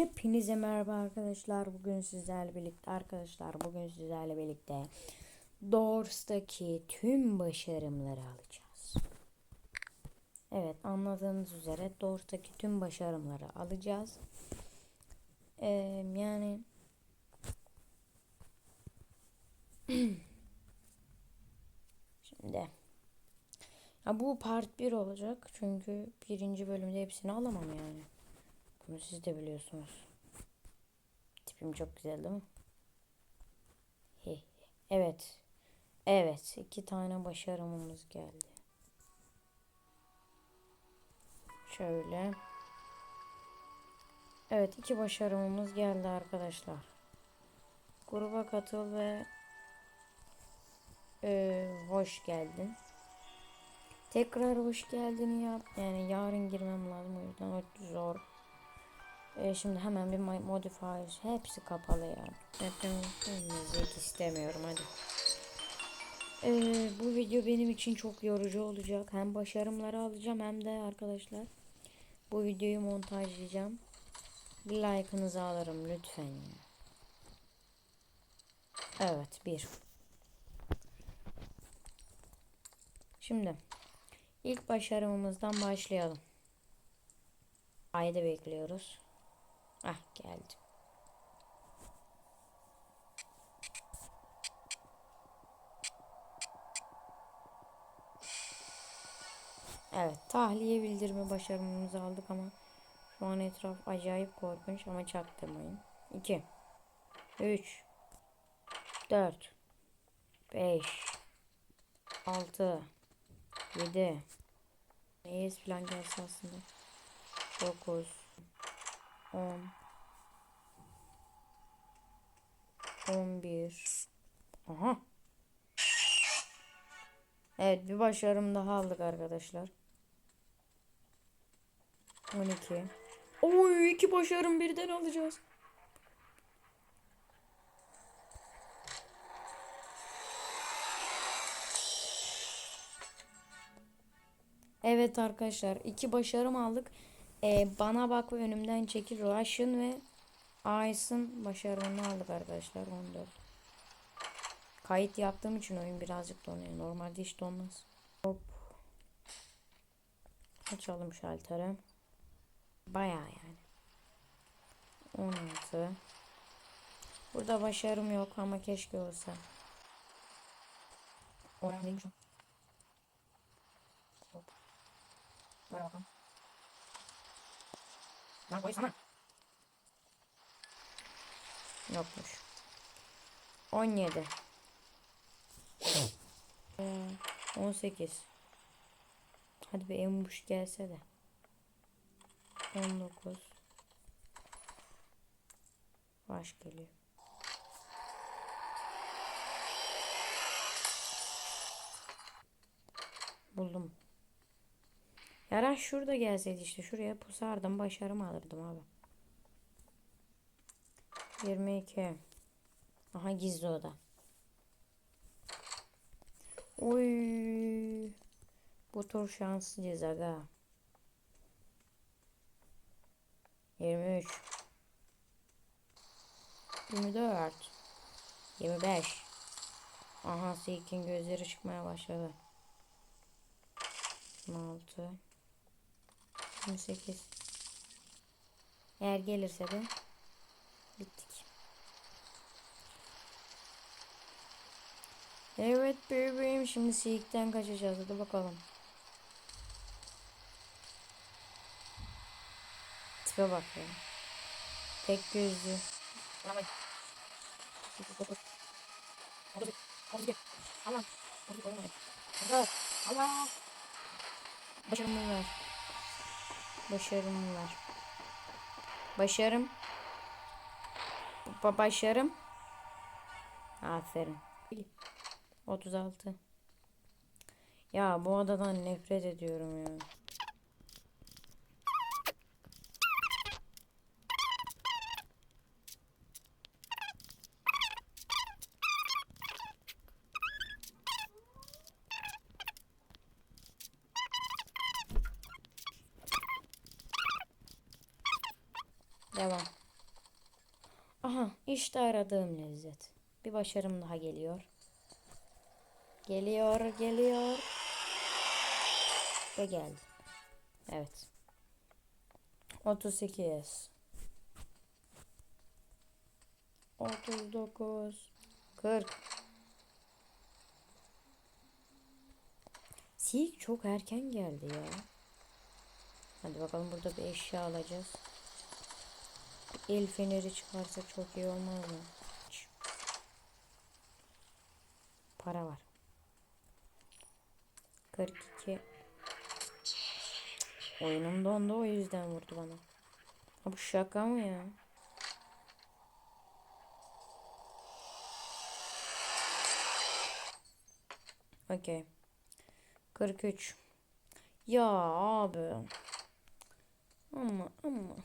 Hepinize merhaba arkadaşlar. Bugün sizlerle birlikte arkadaşlar bugün sizlerle birlikte Doors'taki tüm başarımları alacağız. Evet anladığınız üzere Doors'taki tüm başarımları alacağız. Ee, yani şimdi ya bu part 1 olacak çünkü birinci bölümde hepsini alamam yani. Bunu siz de biliyorsunuz. Tipim çok güzel değil mi? Evet. Evet. iki tane başarımımız geldi. Şöyle. Evet iki başarımımız geldi arkadaşlar. Gruba katıl ve e, hoş geldin. Tekrar hoş geldin yap. Yani yarın girmem lazım o yüzden zor. E, şimdi hemen bir mo- modifier hepsi kapalı ya. Müzik istemiyorum hadi. E, bu video benim için çok yorucu olacak. Hem başarımları alacağım hem de arkadaşlar bu videoyu montajlayacağım. Bir like'ınızı alırım lütfen. Evet bir. Şimdi ilk başarımımızdan başlayalım. Ayda bekliyoruz. Ah geldi. Evet tahliye bildirme başarımımızı aldık ama şu an etraf acayip korkunç ama çaktırmayın. 2 3 4 5 6 7 Neyes falan gelse aslında 9 10 11 Aha. Evet bir başarım daha aldık arkadaşlar. 12 Oy iki başarım birden alacağız. Evet arkadaşlar iki başarım aldık. Ee, bana bak ve önümden çekil Russian ve Ice'ın başarımını aldık arkadaşlar 14. Kayıt yaptığım için oyun birazcık donuyor. Normalde hiç donmaz. Hop. Açalım şalteri. Bayağı yani. 16. Burada başarım yok ama keşke olsa. 17. Hop. Lan koysana. Yokmuş. 17. Ee, 18. Hadi bir embuş gelse de. 19. Baş geliyor. Buldum. Yaran şurada gelseydi işte şuraya pusardım başarımı alırdım abi. 22. Aha gizli oda. Oy. Bu tur şanslıyız aga. 23. 24. 25. Aha Silk'in gözleri çıkmaya başladı. 26. 28. Eğer gelirse de bittik. Evet bebeğim şimdi Silk'ten kaçacağız hadi bakalım. Tipe bak ya. Tek gözlü. Allah. Başarımı ver. Başarım var. Başarım. Ba başarım. Aferin. 36. Ya bu adadan nefret ediyorum ya. Devam. Aha işte aradığım lezzet. Bir başarım daha geliyor. Geliyor, geliyor. Ve geldi. Evet. 38. 39. 40. Sik çok erken geldi ya. Hadi bakalım burada bir eşya alacağız. El feneri çıkarsa çok iyi olmaz mı? Para var. 42. Oyunum dondu o yüzden vurdu bana. Ha bu şaka mı ya? Okey. 43. Ya abi. Ama ama.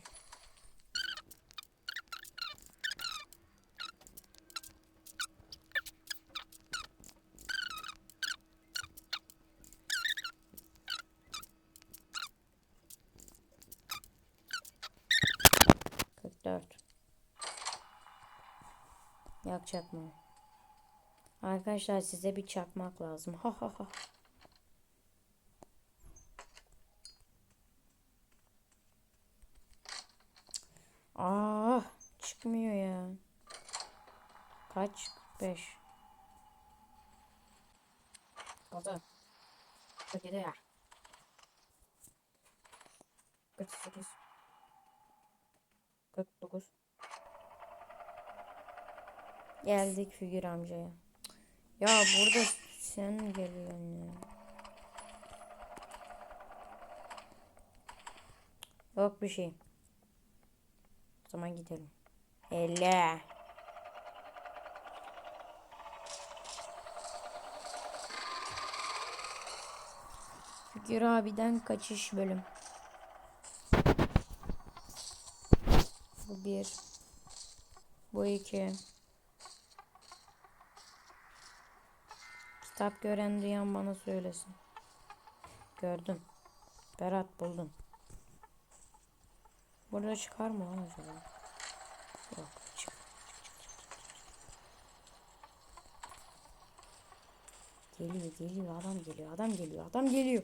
Dört. Yakacak mı? Arkadaşlar size bir çakmak lazım. Ha ha ha. Ah çıkmıyor ya. Kaç? 5. Oldu. 47 ya. 48. 49. Geldik figür amcaya. Ya burada sen geliyorsun ya? Yok bir şey. O zaman gidelim. 50. Figür abiden kaçış bölüm. Bu bir. Bu iki. Kitap gören duyan bana söylesin. Gördüm. Berat buldum. Burada çıkar mı lan acaba? Yok. Geliyor geliyor adam geliyor adam geliyor adam geliyor.